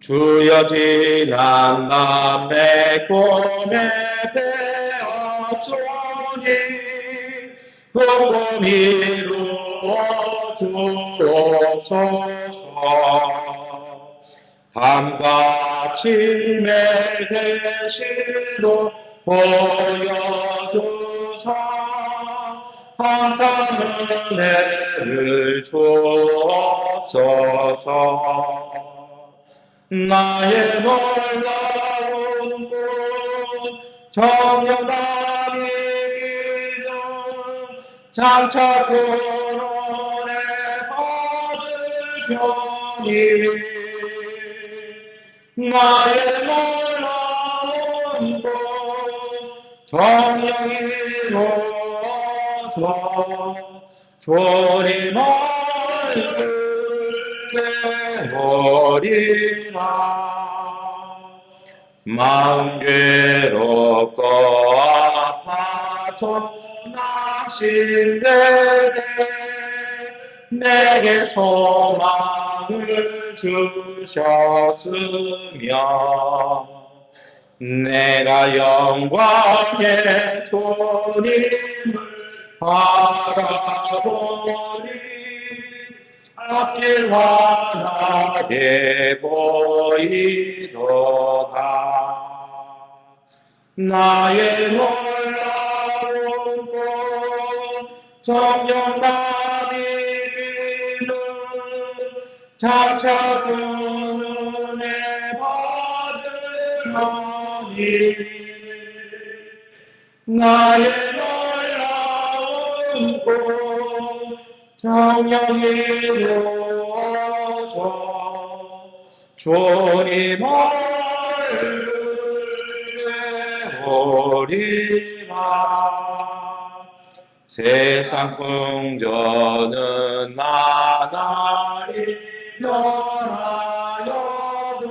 주여 지난 남의 꿈에 배었소니 그 꿈이 이루어 주옵소서. 밤과 침에 계시로 보여주사 항상 은혜를 주옵소서 나의 놀라운 꿈 정령당이 기는 장차 구원의 받을 편이 나의 놀라운 꿈 정령이 이루어져 얼굴 내 버리라. 마음 괴롭고 아파서 나신대게 내게 소망을 주셨으며 내가 영광의 주님을 바라보니 앞길 환하게 보이도다. 나의 놀라운 꿈 정령만이 비는 장차 그은혜 받으라니 나의 놀라운 꿈 정령이 이루어져 주님 얼굴내오리라 세상 풍조는 나날이 변하여도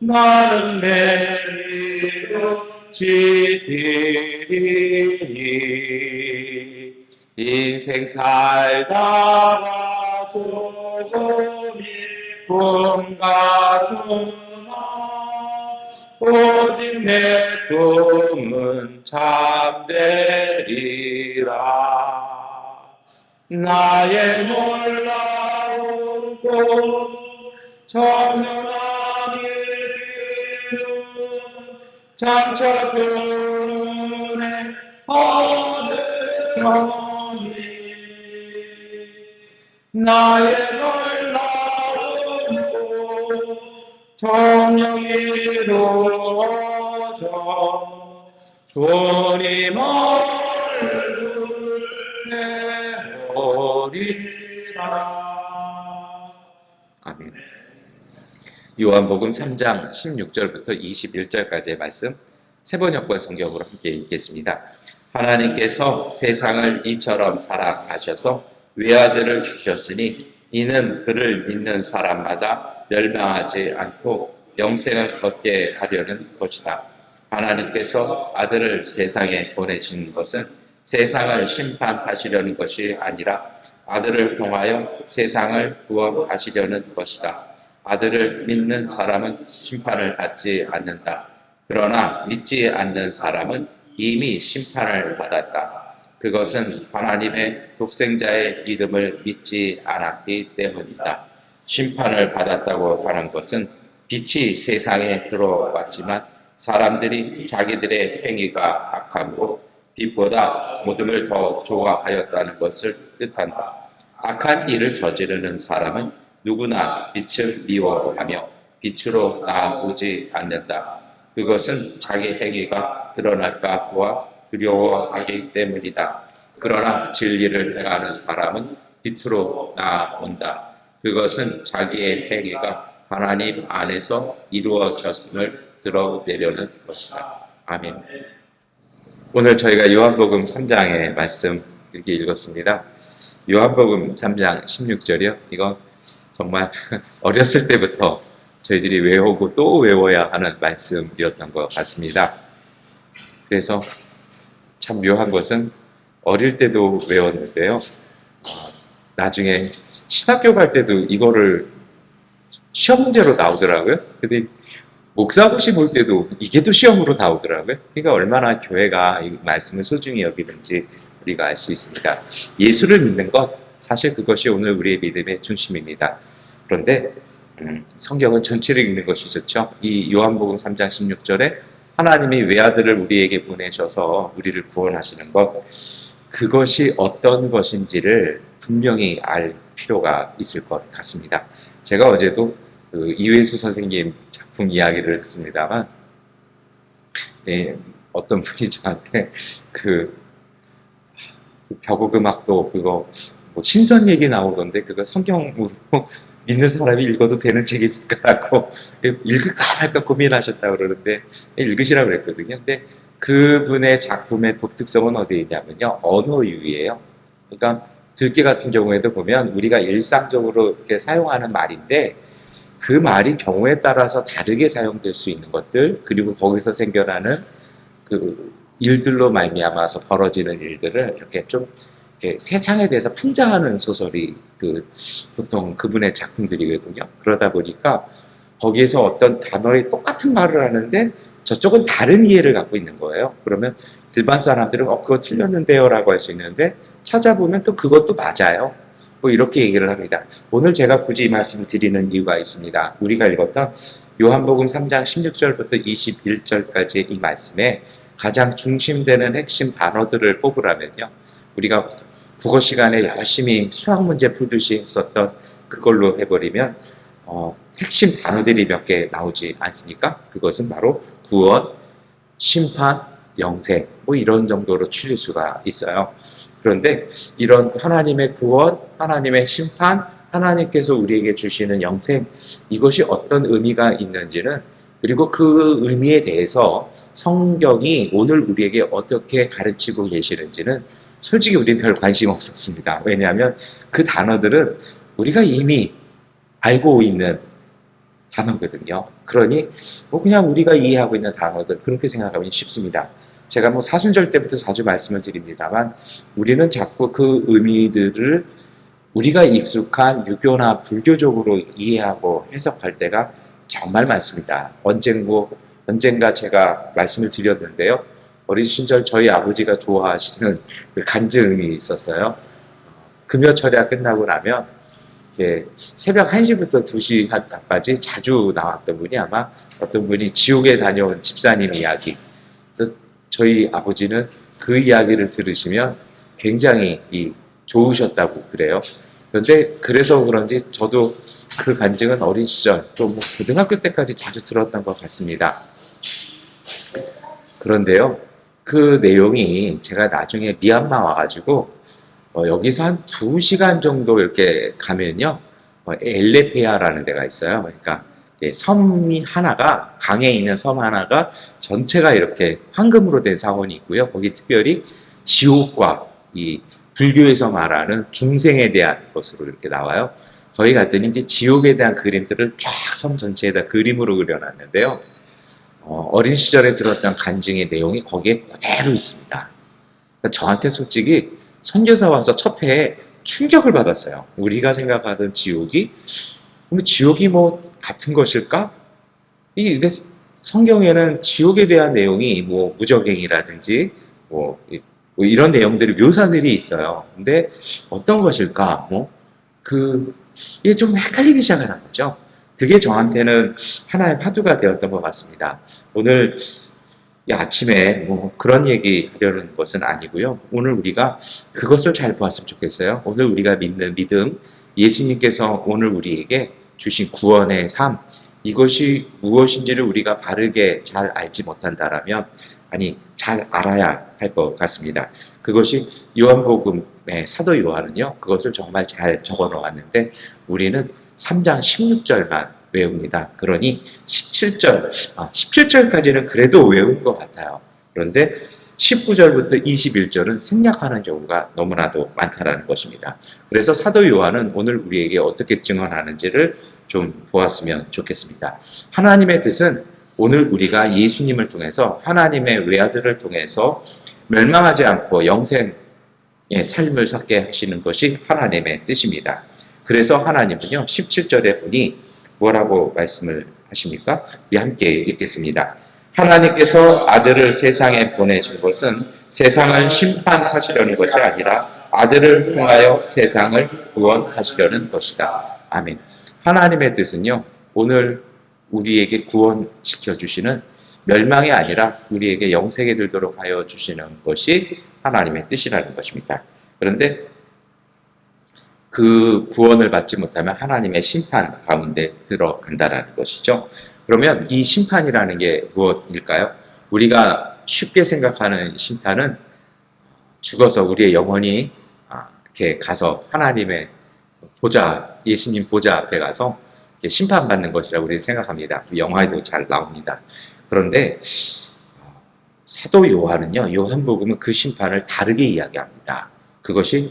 나는 매일 지키리니 인생 살다가 조금이 꿈 같으나 오직 내 꿈은 참되리라 나의 놀라운 꿈 정연하니 기름 장차 그네 얻으려 나의 놀라운 꿈 정령이 이루어져 주님 얼굴 내오리라 아멘 요한복음 3장 16절부터 21절까지의 말씀 세번역권 성경으로 함께 읽겠습니다. 하나님께서 세상을 이처럼 사랑하셔서 외아들을 주셨으니 이는 그를 믿는 사람마다 멸망하지 않고 영생을 얻게 하려는 것이다. 하나님께서 아들을 세상에 보내신 것은 세상을 심판하시려는 것이 아니라 아들을 통하여 세상을 구원하시려는 것이다. 아들을 믿는 사람은 심판을 받지 않는다. 그러나 믿지 않는 사람은 이미 심판을 받았다. 그것은 하나님의 독생자의 이름을 믿지 않았기 때문이다. 심판을 받았다고 하는 것은 빛이 세상에 들어왔지만 사람들이 자기들의 행위가 악함으로 빛보다 어둠을 더 좋아하였다는 것을 뜻한다. 악한 일을 저지르는 사람은 누구나 빛을 미워하며 빛으로 나오지 않는다. 그것은 자기 행위가 드러날까 보아 두려워하기 때문이다. 그러나 진리를 행하는 사람은 빛으로 나온다. 그것은 자기의 행위가 하나님 안에서 이루어졌음을 드러내려는 것이다. 아멘. 오늘 저희가 요한복음 3장의 말씀 이렇게 읽었습니다. 요한복음 3장 16절이요. 이거 정말 어렸을 때부터 저희들이 외우고 또 외워야 하는 말씀이었던 것 같습니다. 그래서 참 묘한 것은 어릴 때도 외웠는데요. 어, 나중에 신학교 갈 때도 이거를 시험 문제로 나오더라고요. 근데 목사고시 볼 때도 이게 또 시험으로 나오더라고요. 그러니까 얼마나 교회가 이 말씀을 소중히 여기는지 우리가 알 수 있습니다. 예수를 믿는 것 사실 그것이 오늘 우리의 믿음의 중심입니다. 그런데 음, 성경은 전체를 읽는 것이 좋죠. 이 요한복음 3장 16절에 하나님이 외아들을 우리에게 보내셔서 우리를 구원하시는 것 그것이 어떤 것인지를 분명히 알 필요가 있을 것 같습니다. 제가 어제도 그 이회수 선생님 작품 이야기를 했습니다만 예, 어떤 분이 저한테 그 벽곡 음악도 그거 뭐 신선 얘기 나오던데 그거 성경으로 믿는 사람이 읽어도 되는 책입니까라고 읽을까 말까 고민하셨다 그러는데 읽으시라고 그랬거든요. 근데 그분의 작품의 독특성은 어디에 있냐면요. 언어유예요. 그러니까 들깨 같은 경우에도 보면 우리가 일상적으로 이렇게 사용하는 말인데 그 말이 경우에 따라서 다르게 사용될 수 있는 것들 그리고 거기서 생겨나는 그 일들로 말미암아서 벌어지는 일들을 이렇게 좀 이렇게 세상에 대해서 풍자하는 소설이 그 보통 그분의 작품들이거든요. 그러다 보니까 거기에서 어떤 단어의 똑같은 말을 하는데 저쪽은 다른 이해를 갖고 있는 거예요. 그러면 일반 사람들은 어 그거 틀렸는데요 라고 할 수 있는데 찾아보면 또 그것도 맞아요. 뭐 이렇게 얘기를 합니다. 오늘 제가 굳이 이 말씀을 드리는 이유가 있습니다. 우리가 읽었던 요한복음 3장 16절부터 21절까지 이 말씀에 가장 중심되는 핵심 단어들을 뽑으라면요. 우리가 국어 시간에 열심히 수학 문제 풀듯이 했었던 그걸로 해버리면 어, 핵심 단어들이 몇 개 나오지 않습니까? 그것은 바로 구원, 심판, 영생 뭐 이런 정도로 추릴 수가 있어요. 그런데 이런 하나님의 구원, 하나님의 심판, 하나님께서 우리에게 주시는 영생 이것이 어떤 의미가 있는지는 그리고 그 의미에 대해서 성경이 오늘 우리에게 어떻게 가르치고 계시는지는 솔직히 우리는 별 관심 없었습니다. 왜냐하면 그 단어들은 우리가 이미 알고 있는 단어거든요. 그러니 뭐 그냥 우리가 이해하고 있는 단어들 그렇게 생각하면 쉽습니다. 제가 뭐 사순절 때부터 자주 말씀을 드립니다만 우리는 자꾸 그 의미들을 우리가 익숙한 유교나 불교적으로 이해하고 해석할 때가 정말 많습니다. 언젠고 언젠가 제가 말씀을 드렸는데요. 어린 시절 저희 아버지가 좋아하시는 그 간증이 있었어요. 금요 철야 끝나고 나면 새벽 1시부터 2시 까지 자주 나왔던 분이 아마 어떤 분이 지옥에 다녀온 집사님 이야기. 그래서 저희 아버지는 그 이야기를 들으시면 굉장히 이 좋으셨다고 그래요. 그런데 그래서 그런지 저도 그 간증은 어린 시절 또 뭐 고등학교 때까지 자주 들었던 것 같습니다. 그런데요, 그 내용이 제가 나중에 미얀마 와가지고 어, 여기서 한 두 시간 정도 이렇게 가면요, 어, 엘레페아라는 데가 있어요. 그러니까 예, 섬이 하나가 강에 있는 섬 하나가 전체가 이렇게 황금으로 된 사원이 있고요. 거기 특별히 지옥과 이 불교에서 말하는 중생에 대한 것으로 이렇게 나와요. 거기 갔더니 이제 지옥에 대한 그림들을 쫙 섬 전체에다 그림으로 그려놨는데요. 어, 린 시절에 들었던 간증의 내용이 거기에 그대로 있습니다. 그러니까 저한테 솔직히 선교사 와서 첫 해에 충격을 받았어요. 우리가 생각하던 지옥이 그럼 지옥이 뭐 같은 것일까? 이 근데 성경에는 지옥에 대한 내용이 뭐 무적행이라든지 뭐, 이- 뭐 이런 내용들이 묘사들이 있어요. 근데 어떤 것일까? 뭐 그 이게 좀 헷갈리기 시작하는 거죠. 그게 저한테는 하나의 화두가 되었던 것 같습니다. 오늘 이 아침에 뭐 그런 얘기 하려는 것은 아니고요. 오늘 우리가 그것을 잘 보았으면 좋겠어요. 오늘 우리가 믿는 믿음, 예수님께서 오늘 우리에게 주신 구원의 삶, 이것이 무엇인지를 우리가 바르게 잘 알지 못한다라면, 아니, 잘 알아야 할 것 같습니다. 그것이 요한복음의 사도 요한은요, 그것을 정말 잘 적어 놓았는데, 우리는 3장 16절만 외웁니다. 그러니 17절, 아, 17절까지는 그래도 외운 것 같아요. 그런데 19절부터 21절은 생략하는 경우가 너무나도 많다라는 것입니다. 그래서 사도 요한은 오늘 우리에게 어떻게 증언하는지를 좀 보았으면 좋겠습니다. 하나님의 뜻은 오늘 우리가 예수님을 통해서 하나님의 외아들을 통해서 멸망하지 않고 영생의 삶을 살게 하시는 것이 하나님의 뜻입니다. 그래서 하나님은요, 17절에 보니 뭐라고 말씀을 하십니까? 우리 함께 읽겠습니다. 하나님께서 아들을 세상에 보내신 것은 세상을 심판하시려는 것이 아니라 아들을 통하여 세상을 구원하시려는 것이다. 아멘. 하나님의 뜻은요, 오늘 우리에게 구원시켜 주시는 멸망이 아니라 우리에게 영생에 들도록 하여 주시는 것이 하나님의 뜻이라는 것입니다. 그런데 그 구원을 받지 못하면 하나님의 심판 가운데 들어간다라는 것이죠. 그러면 이 심판이라는 게 무엇일까요? 우리가 쉽게 생각하는 심판은 죽어서 우리의 영혼이 아, 이렇게 가서 하나님의 보좌, 예수님 보좌 앞에 가서 심판받는 것이라고 우리는 생각합니다. 그 영화에도 잘 나옵니다. 그런데 어, 사도 요한은요, 요한복음은 그 심판을 다르게 이야기합니다. 그것이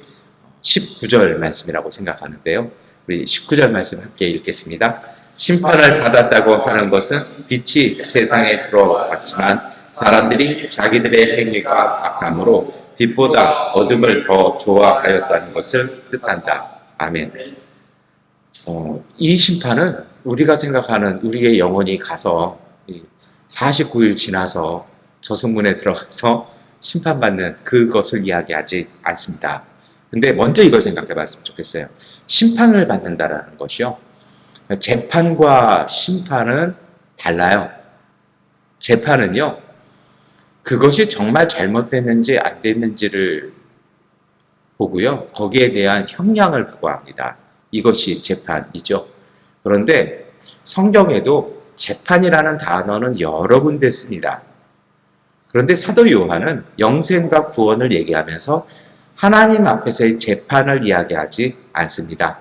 19절 말씀이라고 생각하는데요. 우리 19절 말씀 함께 읽겠습니다. 심판을 받았다고 하는 것은 빛이 세상에 들어왔지만 사람들이 자기들의 행위가 악함으로 빛보다 어둠을 더 좋아하였다는 것을 뜻한다. 아멘. 어, 이 심판은 우리가 생각하는 우리의 영혼이 가서 49일 지나서 저승문에 들어가서 심판받는 그것을 이야기하지 않습니다. 근데 먼저 이걸 생각해 봤으면 좋겠어요. 심판을 받는다라는 것이요. 재판과 심판은 달라요. 재판은요, 그것이 정말 잘못됐는지 안 됐는지를 보고요. 거기에 대한 형량을 부과합니다. 이것이 재판이죠. 그런데 성경에도 재판이라는 단어는 여러 군데 씁니다. 그런데 사도 요한은 영생과 구원을 얘기하면서 하나님 앞에서의 재판을 이야기하지 않습니다.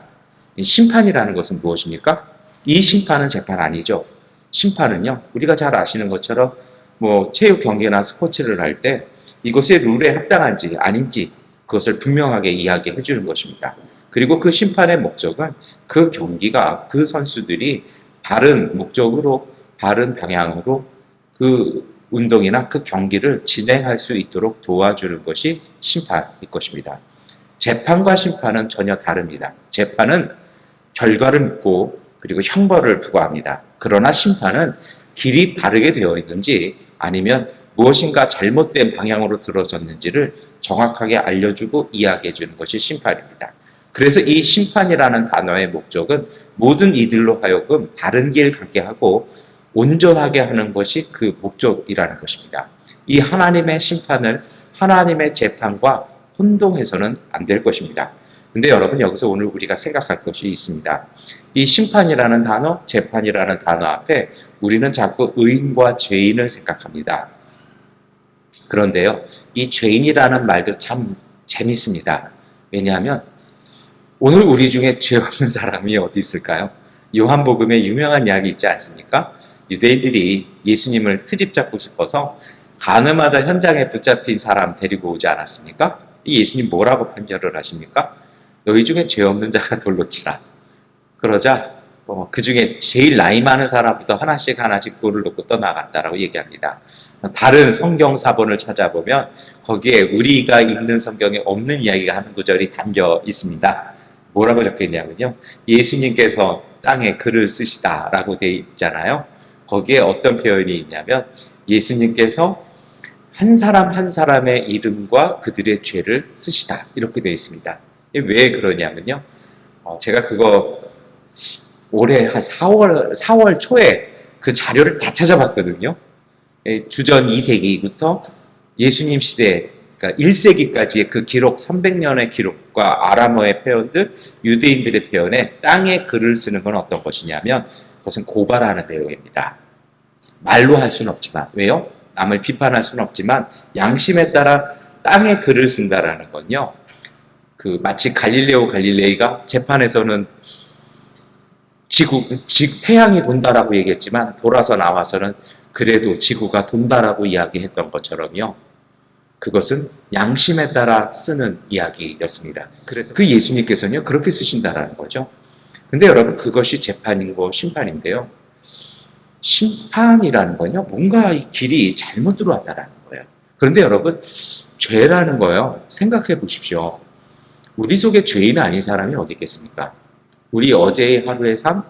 심판이라는 것은 무엇입니까? 이 심판은 재판 아니죠. 심판은요, 우리가 잘 아시는 것처럼 뭐 체육 경기나 스포츠를 할 때 이것의 룰에 합당한지 아닌지 그것을 분명하게 이야기해 주는 것입니다. 그리고 그 심판의 목적은 그 경기가 그 선수들이 바른 목적으로 바른 방향으로 그 운동이나 그 경기를 진행할 수 있도록 도와주는 것이 심판일 것입니다. 재판과 심판은 전혀 다릅니다. 재판은 결과를 묻고 그리고 형벌을 부과합니다. 그러나 심판은 길이 바르게 되어 있는지 아니면 무엇인가 잘못된 방향으로 들어섰는지를 정확하게 알려주고 이야기해 주는 것이 심판입니다. 그래서 이 심판이라는 단어의 목적은 모든 이들로 하여금 바른 길 갖게 하고 온전하게 하는 것이 그 목적이라는 것입니다. 이 하나님의 심판을 하나님의 재판과 혼동해서는 안 될 것입니다. 근데 여러분 여기서 오늘 우리가 생각할 것이 있습니다. 이 심판이라는 단어, 재판이라는 단어 앞에 우리는 자꾸 의인과 죄인을 생각합니다. 그런데요, 이 죄인이라는 말도 참 재밌습니다. 왜냐하면 오늘 우리 중에 죄 없는 사람이 어디 있을까요? 요한복음에 유명한 이야기 있지 않습니까? 유대인들이 예수님을 트집 잡고 싶어서 가늠하다 현장에 붙잡힌 사람 데리고 오지 않았습니까? 이 예수님 뭐라고 판결을 하십니까? 너희 중에 죄 없는 자가 돌로 치라. 그러자 어, 그 중에 제일 나이 많은 사람부터 하나씩 하나씩 돌을 놓고 떠나갔다라고 얘기합니다. 다른 성경 사본을 찾아보면 거기에 우리가 읽는 성경에 없는 이야기가 한 구절이 담겨 있습니다. 뭐라고 적혀 있냐면요. 예수님께서 땅에 글을 쓰시다라고 되어 있잖아요. 거기에 어떤 표현이 있냐면 예수님께서 한 사람 한 사람의 이름과 그들의 죄를 쓰시다 이렇게 되어 있습니다. 왜 그러냐면요. 어, 제가 그거 올해 한 4월 4월 초에 그 자료를 다 찾아봤거든요. 예, 주전 2세기부터 예수님 시대 그러니까 1세기까지의 그 기록 300년의 기록과 아람어의 표현들 유대인들의 표현에 땅에 글을 쓰는 건 어떤 것이냐면 그것은 고발하는 내용입니다. 말로 할 수는 없지만 왜요? 남을 비판할 수는 없지만 양심에 따라 땅에 글을 쓴다라는 건요. 그 마치 갈릴레오 갈릴레이가 재판에서는 지구, 지, 태양이 돈다라고 얘기했지만 돌아서 나와서는 그래도 지구가 돈다라고 이야기했던 것처럼요. 그것은 양심에 따라 쓰는 이야기였습니다. 그래서 그 예수님께서는요, 그렇게 쓰신다라는 거죠. 근데 여러분, 그것이 재판이고 심판인데요. 심판이라는 건요, 뭔가 이 길이 잘못 들어왔다라는 거예요. 그런데 여러분, 죄라는 거요, 생각해 보십시오. 우리 속에 죄인 아닌 사람이 어디 있겠습니까? 우리 어제의 하루의 삶,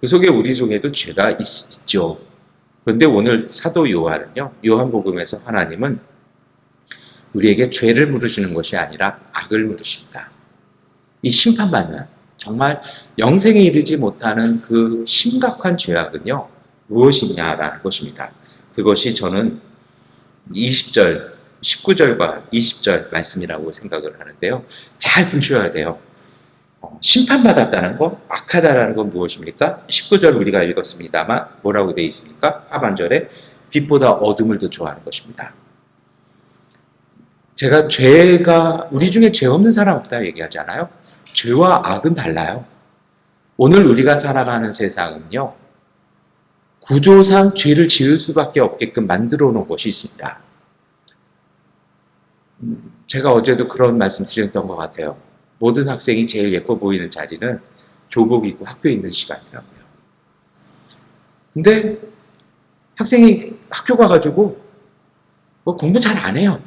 그 속에 우리 속에도 죄가 있, 있죠. 그런데 오늘 사도 요한은요, 요한복음에서 하나님은 우리에게 죄를 물으시는 것이 아니라 악을 물으십니다. 이 심판받는 정말 영생에 이르지 못하는 그 심각한 죄악은요, 무엇이냐라는 것입니다. 그것이 저는 20절, 19절과 20절 말씀이라고 생각을 하는데요. 잘 보셔야 돼요. 어, 심판받았다는 거, 악하다라는 건 무엇입니까? 19절 우리가 읽었습니다만 뭐라고 되어 있습니까? 하반절에 빛보다 어둠을 더 좋아하는 것입니다. 제가 죄가 우리 중에 죄 없는 사람 없다 얘기하잖아요. 죄와 악은 달라요. 오늘 우리가 살아가는 세상은요. 구조상 죄를 지을 수밖에 없게끔 만들어 놓은 것이 있습니다. 음, 제가 어제도 그런 말씀 드렸던 것 같아요. 모든 학생이 제일 예뻐 보이는 자리는 교복 입고 학교에 있는 시간이라고요. 근데 학생이 학교 가가지고 뭐 공부 잘 안 해요.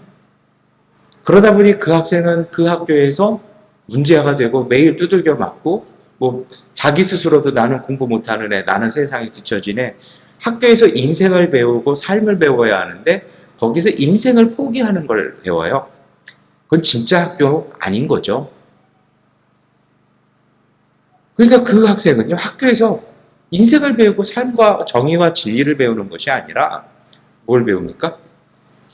그러다 보니 그 학생은 그 학교에서 문제가 되고 매일 두들겨 맞고 뭐 자기 스스로도 나는 공부 못하는 애, 나는 세상에 뒤처진 애. 학교에서 인생을 배우고 삶을 배워야 하는데 거기서 인생을 포기하는 걸 배워요. 그건 진짜 학교 아닌 거죠. 그러니까 그 학생은요, 학교에서 인생을 배우고 삶과 정의와 진리를 배우는 것이 아니라 뭘 배웁니까?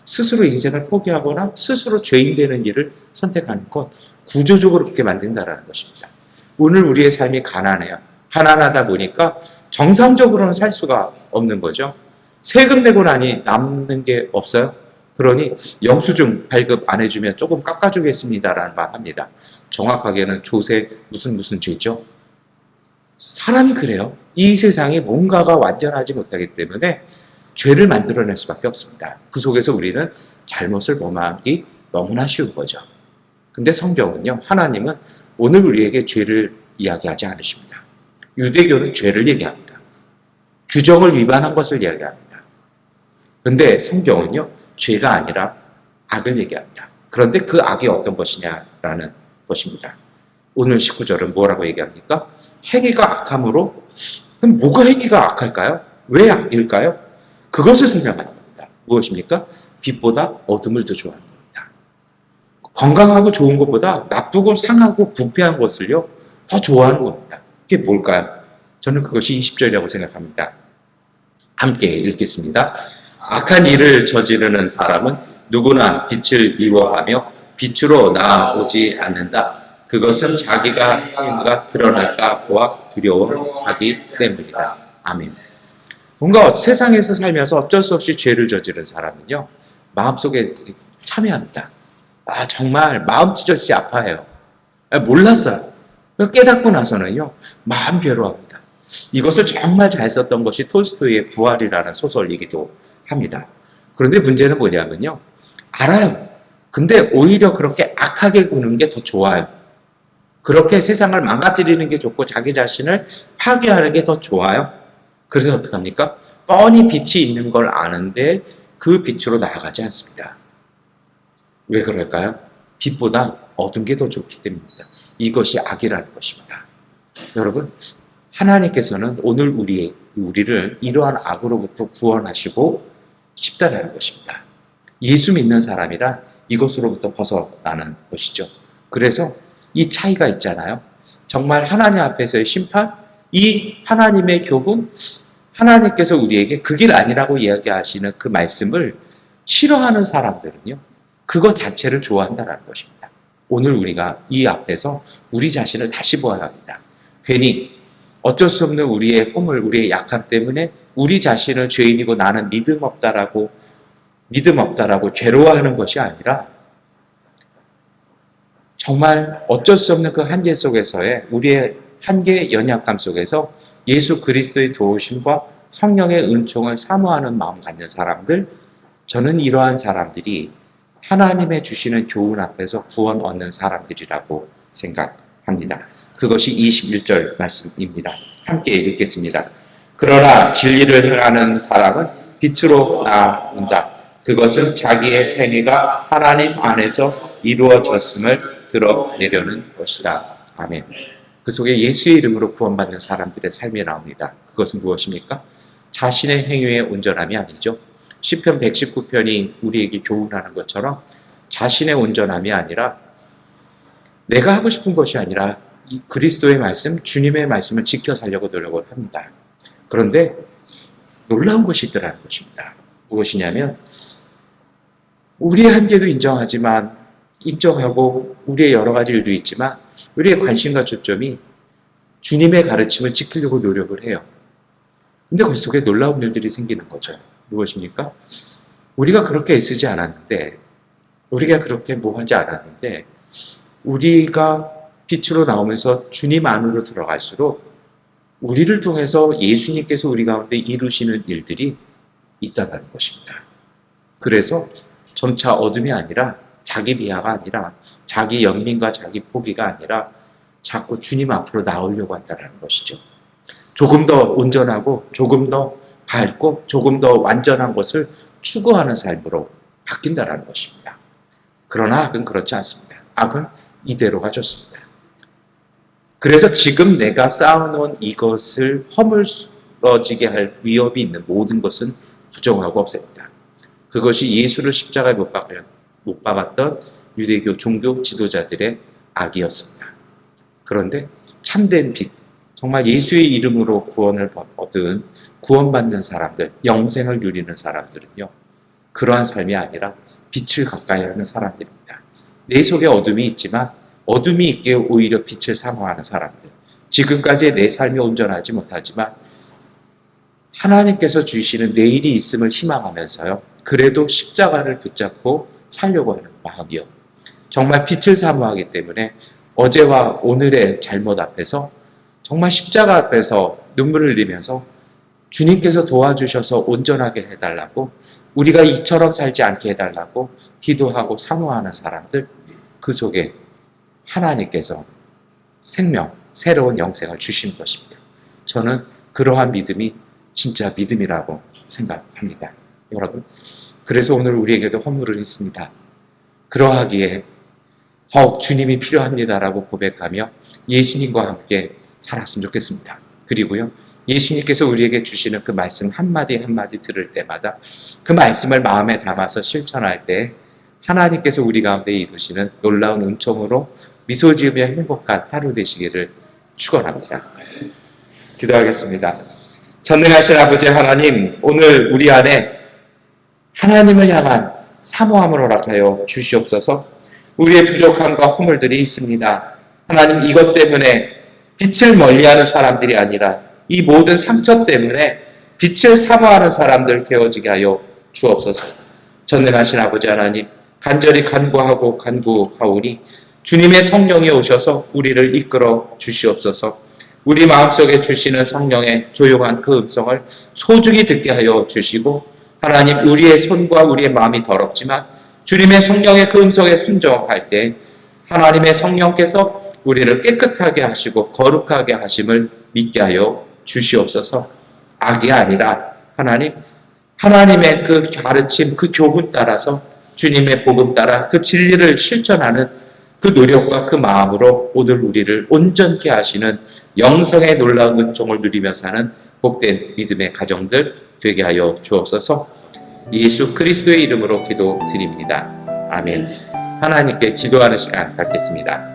스스로 인생을 포기하거나 스스로 죄인 되는 일을 선택하는 것, 구조적으로 그렇게 만든다라는 것입니다. 오늘 우리의 삶이 가난해요. 가난하다 보니까 정상적으로는 살 수가 없는 거죠. 세금 내고 나니 남는 게 없어요. 그러니 영수증 발급 안 해주면 조금 깎아주겠습니다라는 말 합니다. 정확하게는 조세 무슨 무슨 죄죠? 사람이 그래요. 이 세상에 뭔가가 완전하지 못하기 때문에 죄를 만들어낼 수밖에 없습니다. 그 속에서 우리는 잘못을 범하기 너무나 쉬운 거죠. 근데 성경은요, 하나님은 오늘 우리에게 죄를 이야기하지 않으십니다. 유대교는 죄를 얘기합니다. 규정을 위반한 것을 이야기합니다. 근데 성경은요, 죄가 아니라 악을 얘기합니다. 그런데 그 악이 어떤 것이냐라는 것입니다. 오늘 19절은 뭐라고 얘기합니까? 행위가 악함으로, 그럼 뭐가 행위가 악할까요? 왜 악일까요? 그것을 설명하는 겁니다. 무엇입니까? 빛보다 어둠을 더 좋아하는 겁니다. 건강하고 좋은 것보다 나쁘고 상하고 부패한 것을요, 더 좋아하는 겁니다. 그게 뭘까요? 저는 그것이 20절이라고 생각합니다. 함께 읽겠습니다. 악한 일을 저지르는 사람은 누구나 빛을 미워하며 빛으로 나아오지 않는다. 그것은 자기가 행위가 드러날까 보아 두려워하기 때문이다. 아멘. 뭔가 세상에서 살면서 어쩔 수 없이 죄를 저지른 사람은요, 마음속에 참여합니다. 아, 정말 마음 찢어지지 아파해요. 아, 몰랐어요. 깨닫고 나서는요, 마음 괴로워합니다. 이것을 정말 잘 썼던 것이 톨스토이의 부활이라는 소설이기도 합니다. 그런데 문제는 뭐냐면요, 알아요. 근데 오히려 그렇게 악하게 구는 게 더 좋아요. 그렇게 세상을 망가뜨리는 게 좋고 자기 자신을 파괴하는 게 더 좋아요. 그래서 어떡합니까? 뻔히 빛이 있는 걸 아는데 그 빛으로 나아가지 않습니다. 왜 그럴까요? 빛보다 어두운 게 더 좋기 때문입니다. 이것이 악이라는 것입니다. 여러분, 하나님께서는 오늘 우리, 우리를 이러한 악으로부터 구원하시고 싶다라는 것입니다. 예수 믿는 사람이란 이것으로부터 벗어나는 것이죠. 그래서 이 차이가 있잖아요. 정말 하나님 앞에서의 심판, 이 하나님의 교훈, 하나님께서 우리에게 그 길 아니라고 이야기하시는 그 말씀을 싫어하는 사람들은요, 그것 자체를 좋아한다는 것입니다. 오늘 우리가 이 앞에서 우리 자신을 다시 보아야 합니다. 괜히 어쩔 수 없는 우리의 허물, 우리의 약함 때문에 우리 자신을 죄인이고 나는 믿음 없다라고 믿음 없다라고 괴로워하는 것이 아니라 정말 어쩔 수 없는 그 한계 속에서의 우리의 한계 연약감 속에서 예수 그리스도의 도우심과 성령의 은총을 사모하는 마음 갖는 사람들, 저는 이러한 사람들이 하나님의 주시는 교훈 앞에서 구원 얻는 사람들이라고 생각합니다. 그것이 21절 말씀입니다. 함께 읽겠습니다. 그러나 진리를 행하는 사람은 빛으로 나온다. 그것은 자기의 행위가 하나님 안에서 이루어졌음을 드러내려는 것이다. 아멘. 그 속에 예수의 이름으로 구원받는 사람들의 삶이 나옵니다. 그것은 무엇입니까? 자신의 행위의 온전함이 아니죠. 시편 119편이 우리에게 교훈하는 것처럼 자신의 온전함이 아니라 내가 하고 싶은 것이 아니라 이 그리스도의 말씀, 주님의 말씀을 지켜 살려고 노력을 합니다. 그런데 놀라운 것이 있더라는 것입니다. 무엇이냐면 우리의 한계도 인정하지만 인정하고 우리의 여러 가지 일도 있지만 우리의 관심과 초점이 주님의 가르침을 지키려고 노력을 해요. 근데 그 속에 놀라운 일들이 생기는 거죠. 무엇입니까? 우리가 그렇게 애쓰지 않았는데, 우리가 그렇게 뭐 하지 않았는데, 우리가 빛으로 나오면서 주님 안으로 들어갈수록 우리를 통해서 예수님께서 우리 가운데 이루시는 일들이 있다는 것입니다. 그래서 점차 어둠이 아니라 자기 비하가 아니라 자기 연민과 자기 포기가 아니라 자꾸 주님 앞으로 나오려고 한다는 것이죠. 조금 더 온전하고 조금 더 밝고 조금 더 완전한 것을 추구하는 삶으로 바뀐다는 것입니다. 그러나 악은 그렇지 않습니다. 악은 이대로가 좋습니다. 그래서 지금 내가 쌓아놓은 이것을 허물어지게 할 위협이 있는 모든 것은 부정하고 없앱니다. 그것이 예수를 십자가에 못, 박아, 못 박았던 유대교 종교 지도자들의 악이었습니다. 그런데 참된 빛, 정말 예수의 이름으로 구원을 얻은 구원받는 사람들, 영생을 누리는 사람들은요, 그러한 삶이 아니라 빛을 가까이 하는 사람들입니다. 내 속에 어둠이 있지만 어둠이 있게 오히려 빛을 사모하는 사람들. 지금까지 내 삶이 온전하지 못하지만 하나님께서 주시는 내일이 있음을 희망하면서요. 그래도 십자가를 붙잡고 살려고 하는 마음이요. 정말 빛을 사모하기 때문에 어제와 오늘의 잘못 앞에서 정말 십자가 앞에서 눈물을 흘리면서 주님께서 도와주셔서 온전하게 해달라고 우리가 이처럼 살지 않게 해달라고 기도하고 사모하는 사람들 그 속에 하나님께서 생명, 새로운 영생을 주시는 것입니다. 저는 그러한 믿음이 진짜 믿음이라고 생각합니다. 여러분, 그래서 오늘 우리에게도 허물은 있습니다. 그러하기에 더욱 주님이 필요합니다라고 고백하며 예수님과 함께 살았으면 좋겠습니다. 그리고요, 예수님께서 우리에게 주시는 그 말씀 한마디 한마디 들을 때마다 그 말씀을 마음에 담아서 실천할 때 하나님께서 우리 가운데 이루시는 놀라운 은총으로 미소 지으며 행복한 하루 되시기를 축원합니다. 기도하겠습니다. 전능하신 아버지 하나님, 오늘 우리 안에 하나님을 향한 사모함을 허락하여 주시옵소서. 우리의 부족함과 허물들이 있습니다. 하나님 이것 때문에 빛을 멀리하는 사람들이 아니라 이 모든 상처 때문에 빛을 사모하는 사람들 되어지게 하여 주옵소서. 전능하신 아버지 하나님, 간절히 간구하고 간구하오니 주님의 성령이 오셔서 우리를 이끌어 주시옵소서. 우리 마음속에 주시는 성령의 조용한 그 음성을 소중히 듣게 하여 주시고 하나님 우리의 손과 우리의 마음이 더럽지만 주님의 성령의 그 음성에 순종할 때 하나님의 성령께서 우리를 깨끗하게 하시고 거룩하게 하심을 믿게 하여 주시옵소서. 악이 아니라 하나님 하나님의 그 가르침 그 교훈 따라서 주님의 복음 따라 그 진리를 실천하는 그 노력과 그 마음으로 오늘 우리를 온전케 하시는 영성의 놀라운 은총을 누리며 사는 복된 믿음의 가정들 되게 하여 주옵소서. 예수 그리스도의 이름으로 기도드립니다. 아멘. 하나님께 기도하는 시간 갖겠습니다.